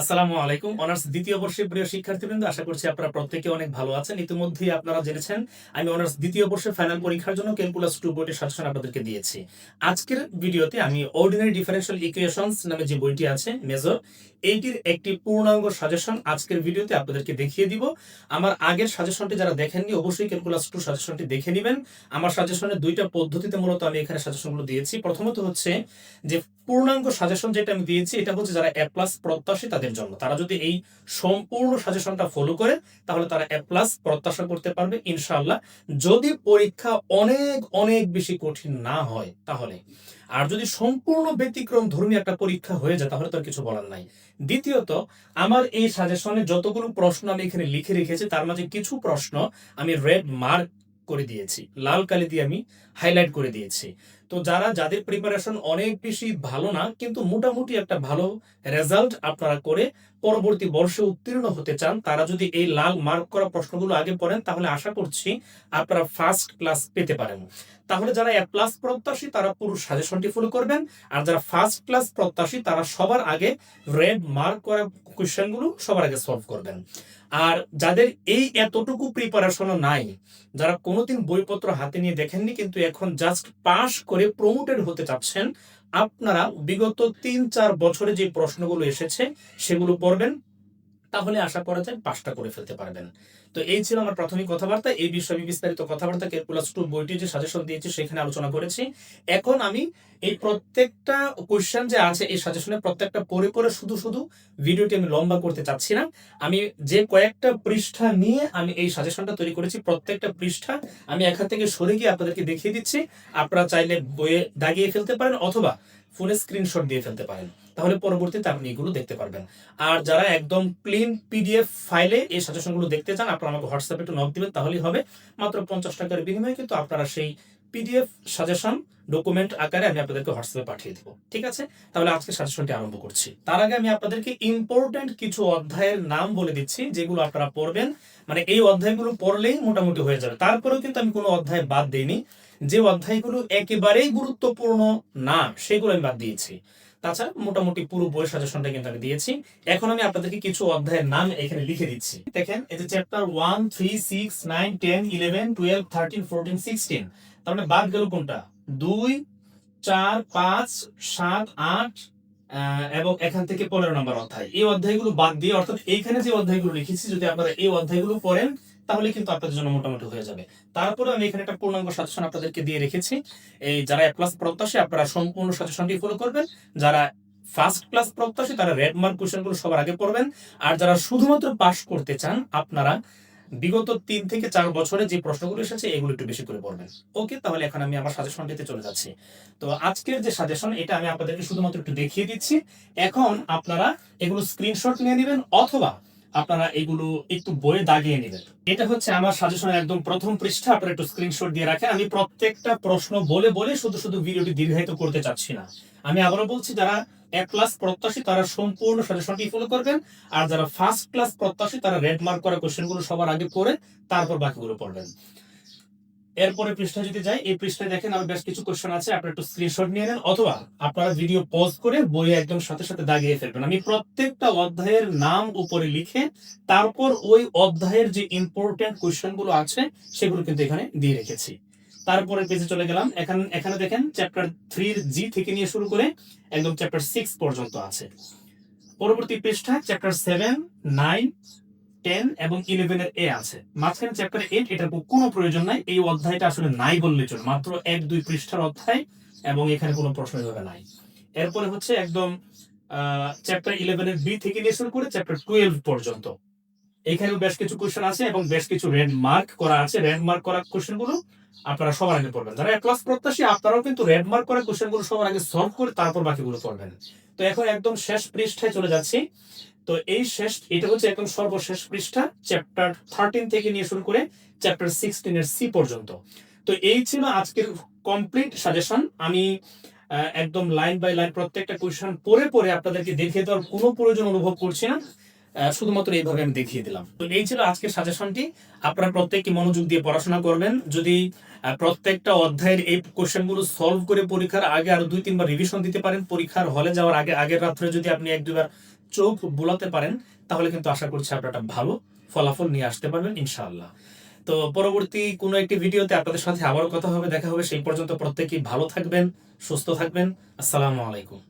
আসসালামু আলাইকুম। অনার্স দ্বিতীয় বর্ষের প্রিয় শিক্ষার্থীবৃন্দ, আশা করছি আপনারা প্রত্যেকে অনেক ভালো আছেন। ইতিমধ্যেই আপনারা জেনেছেন, আমি অনার্স দ্বিতীয় বর্ষের ফাইনাল পরীক্ষার জন্য ক্যালকুলাস টু বইটির সাজেশন আপনাদেরকে দিয়েছি। আজকের ভিডিওতে আমি অর্ডিনারি ডিফারেন্সিয়াল ইকুয়েশনস নামে যে বইটি আছে মেজর এইটির একটি পূর্ণাঙ্গ সাজেশন আজকের ভিডিওতে আপনাদেরকে দেখিয়ে দিব। আমার আগের সাজেশনটি যারা দেখেননি, অবশ্যই ক্যালকুলাস টু সাজেশনটি দেখে নেবেন। আমার সাজেশনের দুইটা পদ্ধতিতে মূলত আমি এখানে সাজেশনগুলো দিয়েছি। প্রথমত হচ্ছে যে পূর্ণাঙ্গ সাজেশন যেটা আমি দিয়েছি, এটা হচ্ছে যারা এ প্লাস প্রত্যাশী তাদের জন্য। তারা যদি এই সম্পূর্ণ সাজেশনটা ফলো করে, তাহলে তারা এ প্লাস প্রত্যাশা করতে পারবে, ইনশাআল্লাহ। যদি পরীক্ষা অনেক অনেক বেশি কঠিন না হয়, তাহলে। আর যদি সম্পূর্ণ ব্যতিক্রম ধর্মী একটা পরীক্ষা হয়ে যায়, তাহলে তো কিছু বলার নাই। দ্বিতীয়ত, আমার এই সাজেশনে যতগুলো প্রশ্ন আমি এখানে লিখে রেখেছি, তার মাঝে কিছু প্রশ্ন আমি রেড মার্ক করে দিয়েছি। লাল কালি দিয়ে আমি হাইলাইট করে দিয়েছি। তো যারা, যাদের প্রিপারেশন অনেক বেশি ভালো না, কিন্তু মোটামুটি একটা ভালো রেজাল্ট আপনারা করে পরবর্তী বর্ষে উত্তীর্ণ হতে চান, তারা যদি এই লাল মার্ক করা প্রশ্নগুলো আগে পড়েন, তাহলে আশা করছি আপনারা ফার্স্ট ক্লাস পেতে পারেন। তাহলে যারা এ প্লাস প্রত্যাশী, তারা পুরো সাজেশনটি ফলো করবেন, আর যারা ফার্স্ট ক্লাস প্রত্যাশী, তারা সবার আগে রেড মার্ক করা কোয়েশ্চেনগুলো সবার আগে সলভ করবেন। আর যাদের এই এতটুকু প্রিপারেশনও নাই, যারা কোনোদিন বইপত্র হাতে নিয়ে দেখেননি, কিন্তু এখন জাস্ট পাস করে প্রমোটেড হতে চাচ্ছেন আপনারা বিগত তিন চার বছরে যে প্রশ্নগুলো এসেছে সেগুলো পড়বেন। তাহলে আশা করা যায় পাশটা করে ফেলতে পারবেন। তো এই ছিল আমার প্রাথমিক কথাবার্তা। এই বিষয়ে আমি বিস্তারিত কথাবার্তা ক্যালকুলাস টু বইটি যে সাজেশন দিয়েছি, সেখানে আলোচনা করেছি। এখন আমি এই প্রত্যেকটা কোয়েশ্চেন যে আছে, এই সাজেশনের প্রত্যেকটা পড়ে পড়ে শুধু শুধু ভিডিওটি আমি লম্বা করতে চাচ্ছি না। আমি যে কয়েকটা পৃষ্ঠা নিয়ে আমি এই সাজেশনটা তৈরি করেছি, প্রত্যেকটা পৃষ্ঠা আমি এখান থেকে সরে গিয়ে আপনাদেরকে দেখিয়ে দিচ্ছি। আপনারা চাইলে বইয়ে দাগিয়ে ফেলতে পারেন অথবা ফোনে স্ক্রিনশট দিয়ে ফেলতে পারেন। তাহলে পরবর্তীতে আপনি এগুলো দেখতে পারবেন। আর যারা একদম ক্লিন পিডিএফ ফাইলে এই সাজেশনগুলো দেখতে চান, আপনারা আমাকে হোয়াটসঅ্যাপে একটু নক দিবেন, তাহলেই হবে। মাত্র পঞ্চাশ টাকার বিনিময়ে কিন্তু আপনারা সেই পিডিএফ সাজেশন ডকুমেন্ট আকারে আমি আপনাদেরকে হোয়াটসঅ্যাপে পাঠিয়ে দেবো, ঠিক আছে? তাহলে আজকে সাজেশনটি আরম্ভ করছি। তার আগে আমি আপনাদেরকে ইম্পর্টেন্ট কিছু অধ্যায়ের নাম বলে দিচ্ছি, যেগুলো আপনারা পড়বেন। মানে এই অধ্যায়গুলো পড়লেই মোটামুটি হয়ে যাবে। তারপরেও কিন্তু আমি কোনো অধ্যায় বাদ দিইনি। যে অধ্যায়গুলো একেবারেই গুরুত্বপূর্ণ না, সেগুলো আমি বাদ দিয়েছি। তাছাড়া মোটামুটি পুরো বই সাজেশনটা কিন্তু আমি দিয়েছি। এখন আমি আপনাদেরকে কিছু অধ্যায়ের নাম এখানে লিখে দিচ্ছি। দেখেন, এই যে chapter one three six nine ten eleven twelve thirteen fourteen sixteen তার মানে বাদ গেল কোনটা? দুই, চার, পাঁচ, সাত, আট এবং এখান থেকে পনেরো নম্বর অধ্যায়। এই অধ্যায়গুলো বাদ দিয়ে, অর্থাৎ এইখানে যে অধ্যায়গুলো লিখেছি, যদি আপনারা এই অধ্যায়গুলো পড়েন, তাহলে কিন্তু আপনাদের জন্য মোটামুটি হয়ে যাবে। তারপরে আমি এখানে একটা পূর্ণাঙ্গ সাজেশন আপনাদেরকে দিয়ে রেখেছি। এই যারা এক ক্লাস প্রত্যাশী, আপনারা সম্পূর্ণ সাজেশনটি ফলো করবেন। যারা ফার্স্ট ক্লাস প্রত্যাশী, তারা রেড মার্ক কোশ্চেনগুলো সবার আগে পড়বেন। আর যারা শুধুমাত্র পাশ করতে চান, আপনারা বিগত তিন থেকে চার বছরে যে প্রশ্নগুলো এসেছে, এগুলো একটু বেশি করে পড়বেন ওকে, তাহলে এখন আমি আমার সাজেশনটিতে চলে যাচ্ছি। তো আজকের যে সাজেশন এটা আমি আপনাদেরকে শুধুমাত্র একটু দেখিয়ে দিচ্ছি। এখন আপনারা এগুলো স্ক্রিনশট নিয়ে নেবেন, অথবা আপনারা এগুলো একটু বইয়ে দাগিয়ে নেবেন। এটা হচ্ছে আমার সাজেশন একদম প্রথম পৃষ্ঠা, আপনারা একটু স্ক্রিনশট দিয়ে রাখেন। আমি প্রত্যেকটা প্রশ্ন বলে বলে শুধু শুধু ভিডিওটি দীর্ঘায়িত করতে চাচ্ছি না। আমি আবারও বলছি, যারা এক ক্লাস প্রত্যাশী, তারা সম্পূর্ণ সাজেশনটি ফলো করবেন, আর যারা ফার্স্ট ক্লাস প্রত্যাশী, তারা রেড মার্ক করা কোশ্চেনগুলো সবার আগে পড়ে, তারপর বাকিগুলো পড়বেন। এরপরে পৃষ্ঠা যদি যাই, এই পৃষ্ঠায় দেখেন আমি বেশ কিছু কোশ্চেন আছে। আপনারা একটু স্ক্রিনশট নিয়ে নেন অথবা আপনারা ভিডিও পজ করে বইয়ে একদম সাথে সাথে দাগিয়ে ফেলবেন। আমি প্রত্যেকটা অধ্যায়ের নাম উপরে লিখে তারপর ওই অধ্যায়ের যে ইম্পর্টেন্ট কোশ্চেনগুলো আছে, সেগুলো কিন্তু এখানে দিয়ে রেখেছি। তারপরে পেজে চলে গেলাম। এখানে এখানে দেখেন চ্যাপ্টার থ্রির জি থেকে নিয়ে শুরু করে একদম চ্যাপ্টার সিক্স পর্যন্ত আছে। পরবর্তী পৃষ্ঠা চ্যাপ্টার সেভেন নাইন টেন এবং ইলেভেন এর এ আছে। মাঝখানে চ্যাপ্টার এইট এটার কোনো প্রয়োজন নাই। এই অধ্যায়টা আসলে নাই বললে চলে। মাত্র এক, দুই পৃষ্ঠার অধ্যায় এবং এখানে কোনো প্রশ্ন এভাবে নাই। এরপরে হচ্ছে একদম চ্যাপ্টার ইলেভেন এর বি থেকে নিয়ে শুরু করে চ্যাপ্টার টুয়েলভ পর্যন্ত। এখানেও বেশ কিছু কোশ্চেন আছে এবং বেশ কিছু রেড মার্ক করা আছে। রেড মার্ক করা কোশ্চেনগুলো আপনারা সবার আগে পড়বেন। যারা ক্লাস প্রত্যাশী, আপনারাও কিন্তু রেড মার্ক করা কোশ্চেনগুলো সবার আগে সলভ করে তারপর বাকিগুলো পড়বেন। তো এখন একদম শেষ পৃষ্ঠায় চলে যাচ্ছি। তো এই শেষ, এটা হচ্ছে একদম সর্বশেষ পৃষ্ঠা চ্যাপ্টার থার্টিন থেকে নিয়ে শুরু করে চ্যাপ্টার সিক্সটিন এর সি পর্যন্ত। তো এই ছিল আজকের কমপ্লিট সাজেশন আমি একদম লাইন বাই লাইন প্রত্যেকটা কোয়েশ্চেন পড়ে পড়ে আপনাদেরকে দেখিয়ে দেওয়ার কোনো প্রয়োজন অনুভব করছি না। শুধুমাত্র এইভাবে আমি দেখিয়ে দিলাম। তো এই ছিল আজকের সাজেশনটি আপনারা প্রত্যেকে মনোযোগ দিয়ে পড়াশোনা করবেন। যদি প্রত্যেকটা অধ্যায়ের এই কোশ্চেনগুলো সলভ করে পরীক্ষার আগে আরও দুই, তিনবার রিভিশন দিতে পারেন, পরীক্ষার হলে যাওয়ার আগে, আগের রাত্রে যদি আপনি এক দুবার চোখ বোলাতে পারেন, তাহলে কিন্তু আশা করছি আপনারা ভালো ফলাফল নিয়ে আসতে পারবেন, ইনশাআল্লাহ। তো পরবর্তী কোনো একটি ভিডিওতে আপনাদের সাথে আবারও কথা হবে, দেখা হবে। সেই পর্যন্ত প্রত্যেকেই ভালো থাকবেন, সুস্থ থাকবেন। আসসালামু আলাইকুম।